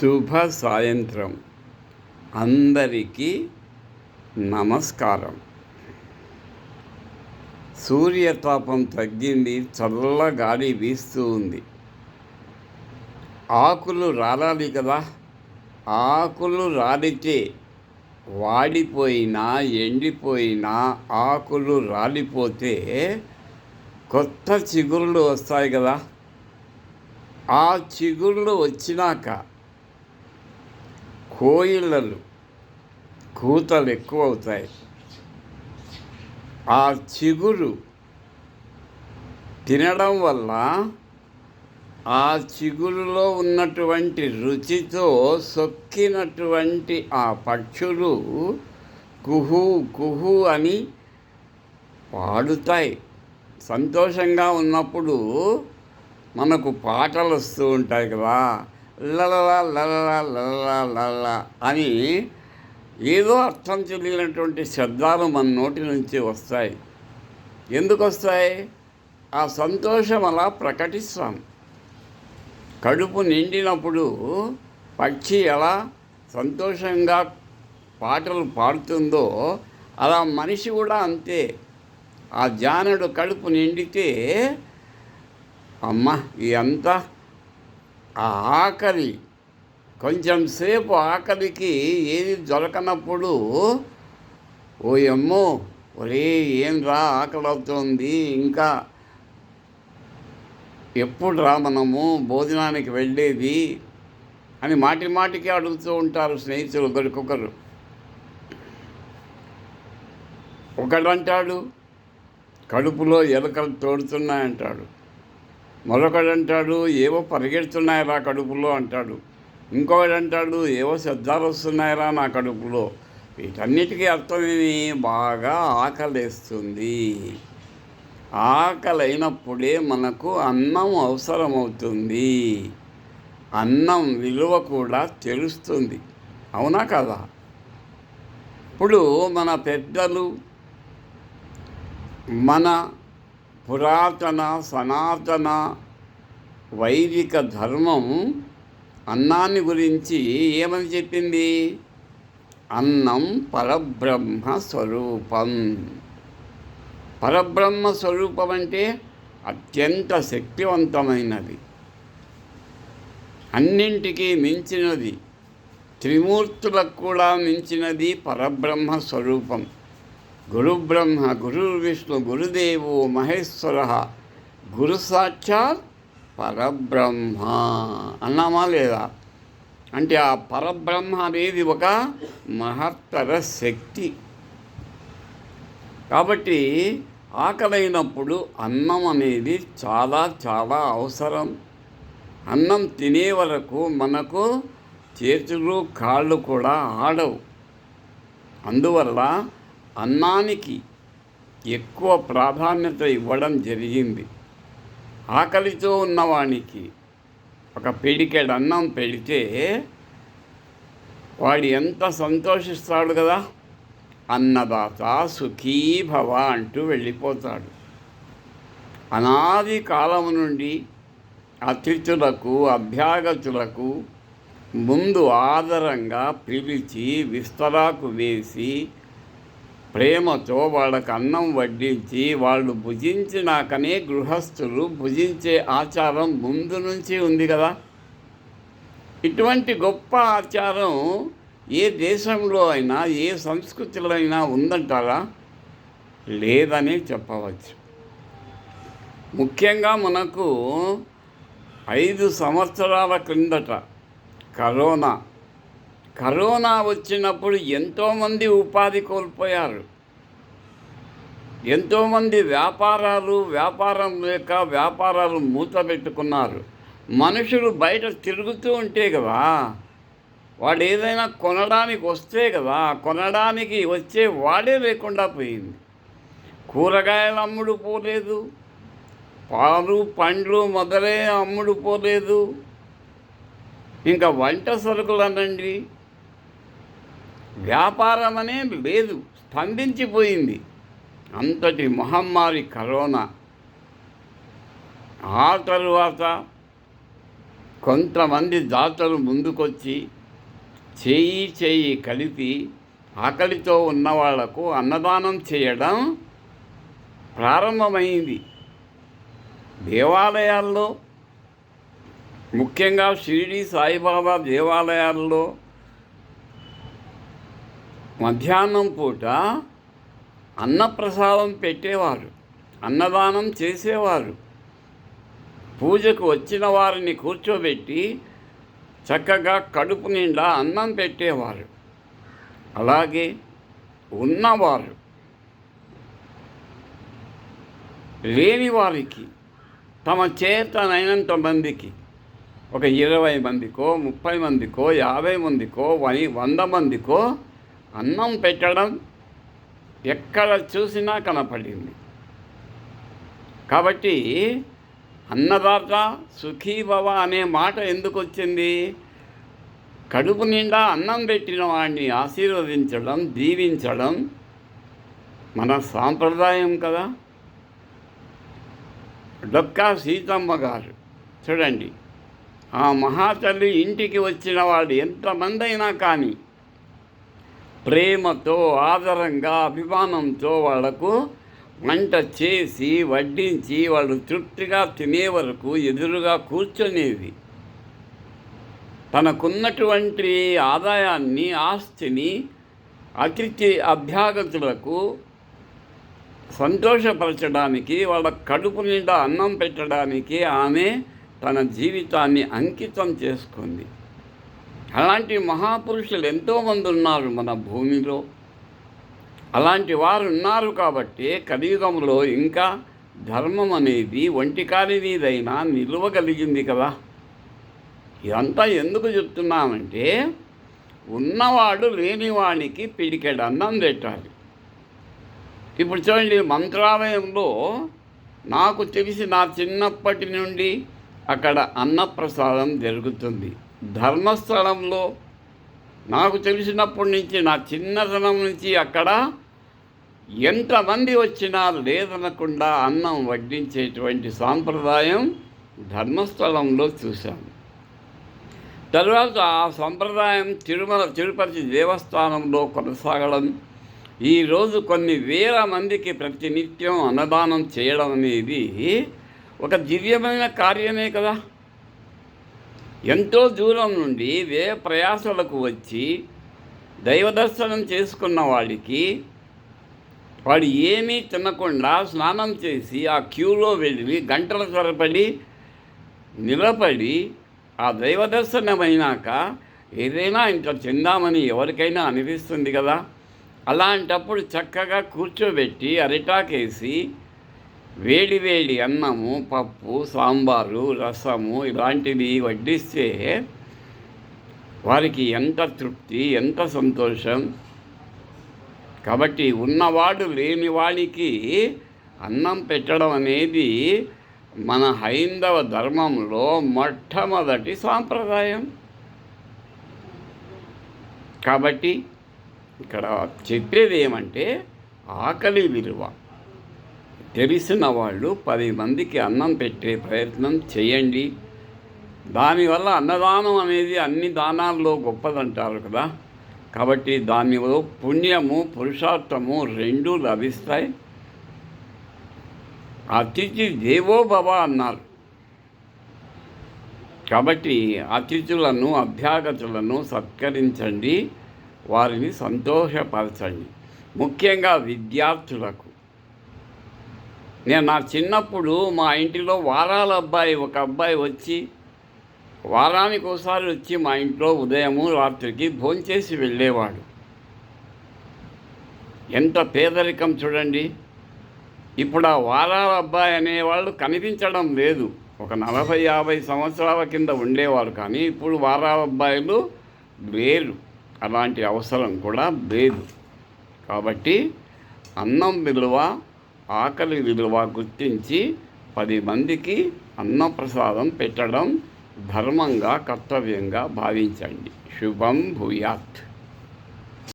శుభ సాయంత్రం. అందరికీ నమస్కారం. సూర్యతాపం తగ్గింది చల్ల గాలి వీస్తూ ఉంది. ఆకులు రాలాలి కదా ఆకులు రాలితే వాడిపోయినా ఎండిపోయినా ఆకులు రాలిపోతే కొత్త చిగుళ్ళు వస్తాయి కదా. ఆ చిగుళ్ళు వచ్చినాక కోయిలలు కూతలు ఎక్కువ అవుతాయి ఆ చిగురు తినడం వల్ల ఆ చిగురులో ఉన్నటువంటి రుచితో సొక్కినటువంటి ఆ పక్షులు కుహు కుహు అని పాడుతాయి. సంతోషంగా ఉన్నప్పుడు మనకు పాటలు వస్తూ ఉంటాయి కదా. లలలా లలలా లలలా లలలా అని ఏదో అర్థం తెలియనటువంటి శబ్దాలు మన నోటి నుంచి వస్తాయి ఎందుకు వస్తాయి ఆ సంతోషం అలా ప్రకటిస్తాం కడుపు నిండినప్పుడు పక్షి ఎలా సంతోషంగా పాటలు పాడుతుందో అలా మనిషి కూడా అంతే ఆ జానుడు కడుపు నిండితే అమ్మ ఇదంతా ఆ ఆకలి కొంచెం సేపు ఆకలికి ఏది దొరకనప్పుడు ఓ అమ్మో ఒరే ఏం రా ఆకలి అవుతుంది ఇంకా ఎప్పుడు రా మనము భోజనానికి వెళ్ళేది? అని మాటి మాటికి అడుగుతూ ఉంటారు స్నేహితులు ఒకరికొకరు. ఒకడంటాడు కడుపులో ఎలుకలు తోడుతున్నాయంటాడు. మరొకడు అంటాడు ఏవో పరిగెడుతున్నాయరా కడుపులో అంటాడు. ఇంకొకడు అంటాడు ఏవో శబ్దాలు వస్తున్నాయరా నా కడుపులో వీటన్నిటికీ అర్థమేమి? బాగా ఆకలేస్తుంది. ఆకలి అయినప్పుడే మనకు అన్నం అవసరమవుతుంది. అన్నం విలువ కూడా తెలుస్తుంది. అవునా కదా? ఇప్పుడు మన పెద్దలు మన పురాతన సనాతన వైదిక ధర్మం అన్నాన్ని గురించి ఏమని చెప్పింది? అన్నం పరబ్రహ్మ స్వరూపం. పరబ్రహ్మ స్వరూపం అంటే అత్యంత శక్తివంతమైనది. అన్నింటికీ మించినది. త్రిమూర్తులకు కూడా మించినది పరబ్రహ్మ స్వరూపం. గురుబ్రహ్మ గురుర్విష్ణు గురుదేవో మహేశ్వర గురు సాక్షాత్ పరబ్రహ్మ. అన్నామా లేదా? అంటే ఆ పరబ్రహ్మ అనేది ఒక మహత్తర శక్తి. కాబట్టి ఆకలైనప్పుడు అన్నం అనేది చాలా చాలా అవసరం. అన్నం తినే వరకు మనకు చేతులు కాళ్ళు కూడా ఆడవు. అందువల్ల అన్నానికి ఎక్కువ ప్రాధాన్యత ఇవ్వడం జరిగింది. ఆకలితో ఉన్నవానికి ఒక పిడికెడు అన్నం పెడితే వాడు ఎంత సంతోషిస్తాడు కదా? అన్నదాత సుఖీభవ అంటూ వెళ్ళిపోతాడు. అనాది కాలం నుండి అతిథులకు అభ్యాగతులకు ముందు ఆదరంగా పిలిచి విస్తరాకు వేసి ప్రేమతో వాళ్ళకు అన్నం వడ్డించి వాళ్ళు భుజించినాకనే గృహస్థులు భుజించే ఆచారం ముందు నుంచి ఉంది కదా. ఇటువంటి గొప్ప ఆచారం ఏ దేశంలో అయినా ఏ సంస్కృతిలో అయినా ఉందంటారా? లేదని చెప్పవచ్చు. ముఖ్యంగా మనకు ఐదు సంవత్సరాల క్రిందట కరోనా కరోనా వచ్చినప్పుడు ఎంతోమంది ఉపాధి కోల్పోయారు. ఎంతోమంది వ్యాపారాలు వ్యాపారం లేక వ్యాపారాలు మూత పెట్టుకున్నారు. మనుషులు బయట తిరుగుతూ ఉంటే కదా వాడు ఏదైనా కొనడానికి వస్తే కదా కొనడానికి వచ్చే వాడే లేకుండా పోయింది. కూరగాయలు అమ్ముడు పోలేదు పాలు పండ్లు మొదలే అమ్ముడు పోలేదు. ఇంకా వంట సరుకులు అనండి వ్యాపారం అనేది లేదు స్పందించిపోయింది అంతటి మహమ్మారి కరోనా. ఆ తరువాత కొంతమంది దాతలు ముందుకొచ్చి చేయి చేయి కలిపి ఆకలితో ఉన్న వాళ్ళకు అన్నదానం చేయడం ప్రారంభమైంది. దేవాలయాల్లో ముఖ్యంగా షిరిడి సాయిబాబా దేవాలయాల్లో మధ్యాహ్నం పూట అన్నప్రసాదం పెట్టేవారు అన్నదానం చేసేవారు. పూజకు వచ్చిన వారిని కూర్చోబెట్టి చక్కగా కడుపు నిండా అన్నం పెట్టేవారు. అలాగే ఉన్నవారు. లేని వారికి తమ చేతనైనంత మందికి ఒక ఇరవై మందికో ముప్పై మందికో యాభై మందికో వని వంద మందికో అన్నం పెట్టడం ఎక్కడ చూసినా కనపడింది. కాబట్టి అన్నదాత సుఖీభవ అనే మాట ఎందుకు వచ్చింది? కడుపు నిండా అన్నం పెట్టిన వాడిని ఆశీర్వదించడం దీవించడం మన సాంప్రదాయం కదా. డొక్కా సీతమ్మ గారు చూడండి. ఆ మహాతల్లి ఇంటికి వచ్చిన వాడు ఎంతమంది అయినా కానీ ప్రేమతో ఆదరంగా అభిమానంతో వాళ్ళకు వంట చేసి వడ్డించి వాళ్ళు తృప్తిగా తినే వరకు ఎదురుగా కూర్చొనేది తనకున్నటువంటి ఆదాయాన్ని ఆస్తిని అతిథి అభ్యాగతులకు సంతోషపరచడానికి వాళ్ళ కడుపు నిండా అన్నం పెట్టడానికి ఆమె తన జీవితాన్ని అంకితం చేసుకుంది. అలాంటి మహాపురుషులు ఎంతోమంది ఉన్నారు మన భూమిలో. అలాంటి వారు ఉన్నారు కాబట్టి కలియుగంలో ఇంకా ధర్మం అనేది ఒంటికాలి మీదైనా నిలువగలిగింది కదా. ఇదంతా ఎందుకు చెప్తున్నామంటే ఉన్నవాడు లేనివానికి పిడికెడు అన్నం పెట్టాలి. ఇప్పుడు చూడండి మంత్రాలయంలో నాకు తెలిసి నా చిన్నప్పటి నుండి అక్కడ అన్నప్రసాదం జరుగుతుంది. ధర్మస్థలంలో నాకు తెలిసినప్పటి నుంచి నా చిన్నతనం నుంచి అక్కడ ఎంతమంది వచ్చినా లేదనకుండా అన్నం వడ్డించేటువంటి సాంప్రదాయం ధర్మస్థలంలో చూశాను. తర్వాత ఆ సంప్రదాయం తిరుమల తిరుపతి దేవస్థానంలో కొనసాగడం ఈరోజు కొన్ని వేల మందికి ప్రతినిత్యం అన్నదానం చేయడం అనేది ఒక దివ్యమైన కార్యమే కదా. ఎంతో దూరం నుండి వే ప్రయాసలకు వచ్చి దైవదర్శనం చేసుకున్న వాడికి వాడు ఏమీ తినకుండా స్నానం చేసి ఆ క్యూలో వెళ్ళి గంటల సరపడి నిలబడి ఆ దైవదర్శనమైనాక ఏదైనా ఇంత చెందామని ఎవరికైనా అనిపిస్తుంది కదా? అలాంటప్పుడు చక్కగా కూర్చోబెట్టి అరిటాకేసి వేడి వేడి అన్నము పప్పు సాంబారు రసము ఇలాంటివి వడ్డిస్తే వారికి ఎంత తృప్తి ఎంత సంతోషం? కాబట్టి ఉన్నవాడు లేని వాడికి అన్నం పెట్టడం అనేది మన హైందవ ధర్మంలో మొట్టమొదటి సాంప్రదాయం. కాబట్టి ఇక్కడ చెప్పేది ఏమంటే ఆకలి విలువ. తెలిసిన వాళ్ళు పది మందికి అన్నం పెట్టే ప్రయత్నం చేయండి. దానివల్ల అన్నదానం అనేది అన్ని దానాల్లో గొప్పదంటారు కదా. కాబట్టి దానిలో పుణ్యము పురుషార్థము రెండూ లభిస్తాయి. అతిథి దేవోభవ అన్నారు. కాబట్టి అతిథులను అభ్యాగతులను సత్కరించండి. వారిని సంతోషపరచండి. ముఖ్యంగా విద్యార్థులకు నేను నా చిన్నప్పుడు మా ఇంటిలో వారాల అబ్బాయి ఒక అబ్బాయి వచ్చి వారానికి ఒకసారి వచ్చి మా ఇంట్లో ఉదయము రాత్రికి భోంచేసి వెళ్ళేవాడు. ఎంత పేదరికం చూడండి. ఇప్పుడు ఆ వారాల అబ్బాయి అనేవాళ్ళు కనిపించడం లేదు. ఒక నలభై యాభై సంవత్సరాల కింద ఉండేవారు కానీ ఇప్పుడు వారాల అబ్బాయిలు లేరు అలాంటి అవసరం కూడా లేదు. కాబట్టి అన్నం విలువ ఆకలి విలువ గుర్తించి పది మందికి అన్నప్రసాదం పెట్టడం ధర్మంగా కర్తవ్యంగా భావించండి. శుభం భూయాత్.